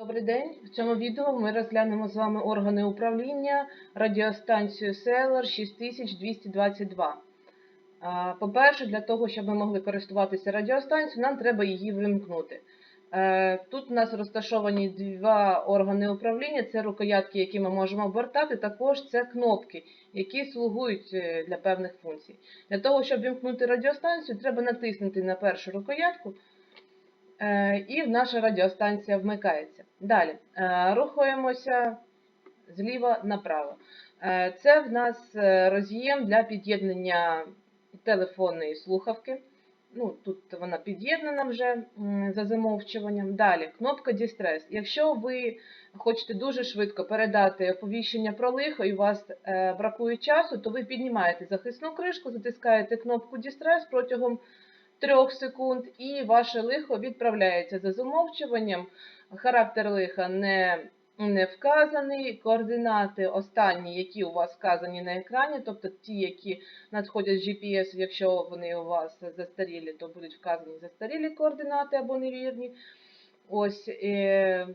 Добрий день. В цьому відео ми розглянемо з вами органи управління радіостанцію Селер 6222. По-перше, для того, щоб ми могли користуватися радіостанцією, нам треба її вимкнути. Е, Тут у нас розташовані два органи управління: це рукоятки, які ми можемо обертати, також це кнопки, які слугують е, для певних функцій. Для того, щоб вимкнути радіостанцію, треба натиснути на першу рукоятку. Е, і наша радіостанція вмикається. Далі е, рухаємося зліва направо. Е, Це в нас роз'єм для під'єднання телефонної слухавки. Ну, Тут вона під'єднана вже за замовчуванням. Далі кнопка Дістрес. Якщо ви хочете дуже швидко передати оповіщення про лихо і у вас бракує часу, то ви піднімаєте захисну кришку, затискаєте кнопку Дістрес протягом 3 секунд, і ваше лихо відправляється за замовчуванням. Характер лиха не, не вказаний. Координати останні, які у вас вказані на екрані, тобто ті, які надходять з GPS, якщо вони у вас застарілі, то будуть вказані застарілі координати або невірні. Ось, е,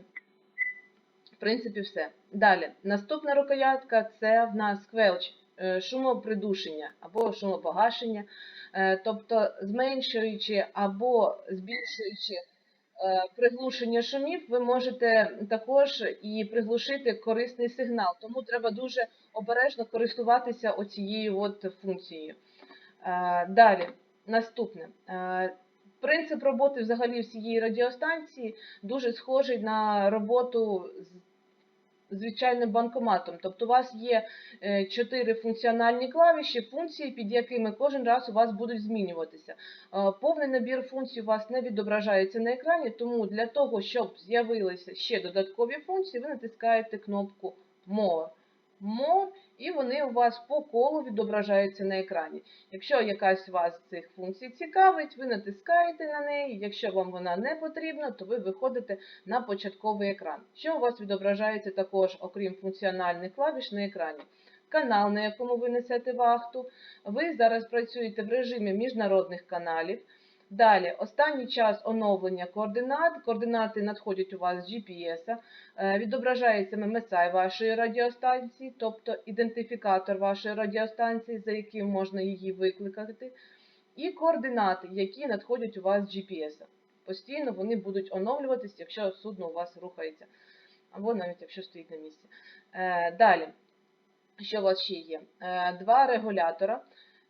в принципі, все. Далі, наступна рукоятка це в нас квелч, шумопридушення або шумопогашення. Е, Тобто, зменшуючи або збільшуючи е, приглушення шумів, ви можете також і приглушити корисний сигнал. Тому треба дуже обережно користуватися оцією от функцією. Е, Далі, наступне. Е, Принцип роботи взагалі всієї радіостанції дуже схожий на роботу з звичайним банкоматом. Тобто у вас є е, чотири функціональні клавіші, функції, під якими кожен раз у вас будуть змінюватися. Е, Повний набір функцій у вас не відображається на екрані, тому для того, щоб з'явилися ще додаткові функції, ви натискаєте кнопку More. More, і вони у вас по колу відображаються на екрані. Якщо якась вас з цих функцій цікавить, ви натискаєте на неї. Якщо вам вона не потрібна, то ви виходите на початковий екран. Що у вас відображається також, окрім функціональних клавіш на екрані? Канал, на якому ви несете вахту. Ви зараз працюєте в режимі міжнародних каналів. Далі, останній час оновлення координат. Координати надходять у вас з GPS. Е, Відображається MMSI вашої радіостанції, тобто ідентифікатор вашої радіостанції, за яким можна її викликати. І координати, які надходять у вас з GPS. Постійно вони будуть оновлюватись, якщо судно у вас рухається, або навіть якщо стоїть на місці. Е, Далі, що у вас ще є? Е, Два регулятора.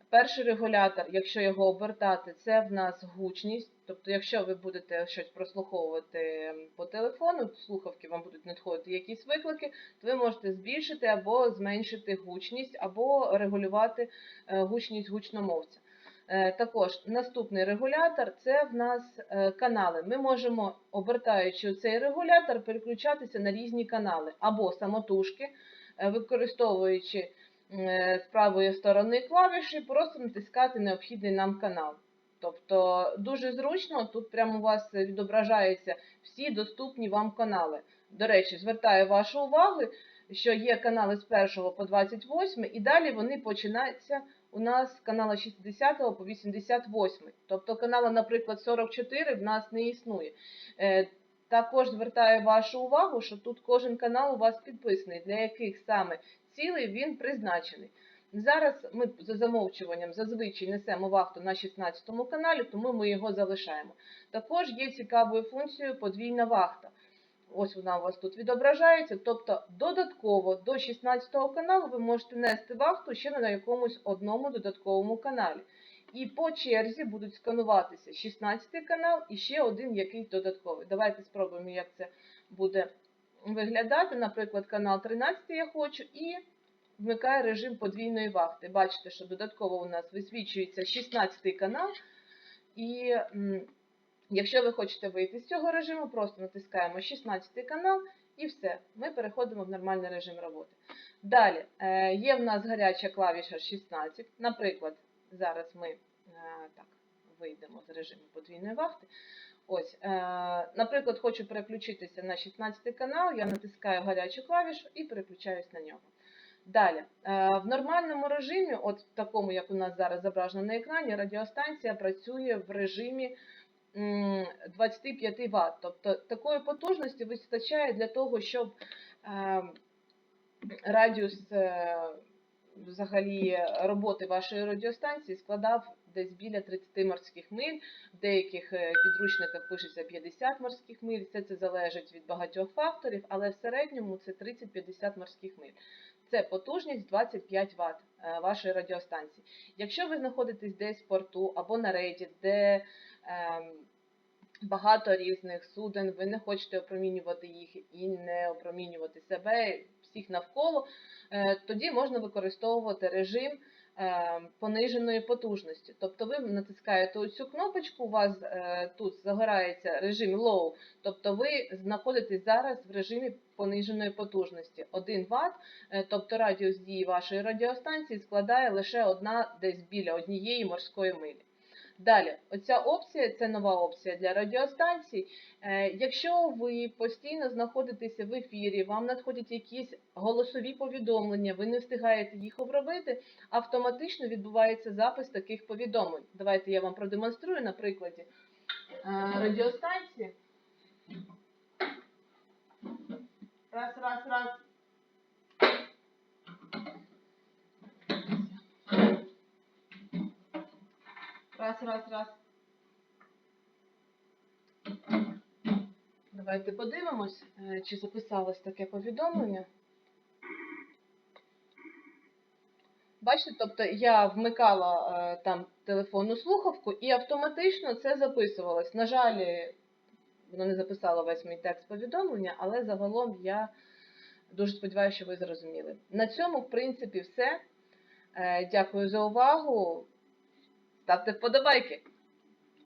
Перший регулятор, якщо його обертати, це в нас гучність. Тобто, якщо ви будете щось прослуховувати по телефону, слухавки вам будуть надходити якісь виклики, то ви можете збільшити або зменшити гучність, або регулювати е, гучність гучномовця. Е, Також наступний регулятор це в нас е, канали. Ми можемо, обертаючи цей регулятор, переключатися на різні канали або самотужки, використовуючи з правої сторони клавіші, просто натискати необхідний нам канал. Тобто дуже зручно, тут прямо у вас відображаються всі доступні вам канали. До речі, звертаю вашу увагу, що є канали з 1 по 28, і далі вони починаються у нас з канала 60 по 88. Тобто канала, наприклад, 44 в нас не існує. Е, Також звертаю вашу увагу, що тут кожен канал у вас підписаний, для яких саме цілей він призначений. Зараз ми за замовчуванням зазвичай несемо вахту на 16 каналі, тому ми його залишаємо. Також є цікавою функцією подвійна вахта. Ось вона у вас тут відображається. Тобто додатково до 16 каналу ви можете нести вахту ще на якомусь одному додатковому каналі. І по черзі будуть скануватися 16 канал і ще один якийсь додатковий. Давайте спробуємо, як це буде виглядати. Наприклад, канал 13 я хочу і вмикає режим подвійної вахти. Бачите, що додатково у нас висвічується 16 канал. І якщо ви хочете вийти з цього режиму, просто натискаємо 16 канал і все. Ми переходимо в нормальний режим роботи. Далі е, є в нас гаряча клавіша 16. Наприклад, зараз ми е, так, вийдемо з режиму подвійної вахти. Ось, е, наприклад, хочу переключитися на 16 канал, я натискаю гарячу клавішу і переключаюсь на нього. Далі, е, в нормальному режимі, от такому, як у нас зараз зображено на екрані, радіостанція працює в режимі 25 Вт. Тобто такої потужності вистачає для того, щоб е, радіус е, взагалі роботи вашої радіостанції складав десь біля 30 морських миль. В деяких е, підручниках пишеться 50 морських миль. Все це залежить від багатьох факторів, але в середньому це 30-50 морських миль. Це потужність 25 Вт е, вашої радіостанції. Якщо ви знаходитесь десь в порту або на рейді, де ем, багато різних суден, ви не хочете опромінювати їх і не опромінювати себе, всіх навколо, е, тоді можна використовувати режим пониженої потужності. Тобто ви натискаєте цю кнопочку, у вас е, тут загорається режим low, тобто ви знаходитесь зараз в режимі пониженої потужності 1 Вт, е, тобто радіус дії вашої радіостанції складає лише одна десь біля однієї морської милі. Далі, оця опція це нова опція для радіостанцій. Е, Якщо ви постійно знаходитеся в ефірі, вам надходять якісь голосові повідомлення, ви не встигаєте їх обробити, автоматично відбувається запис таких повідомлень. Давайте я вам продемонструю на прикладі е, радіостанції. Раз, раз, раз. Раз, раз, раз. Давайте подивимось, е, чи записалось таке повідомлення. Бачите, тобто я вмикала е, там телефонну слухавку і автоматично це записувалось. На жаль, воно не записало весь мій текст повідомлення, але загалом я дуже сподіваюся, що ви зрозуміли. На цьому, в принципі, все. Е, Дякую за увагу. Ставте вподобайки.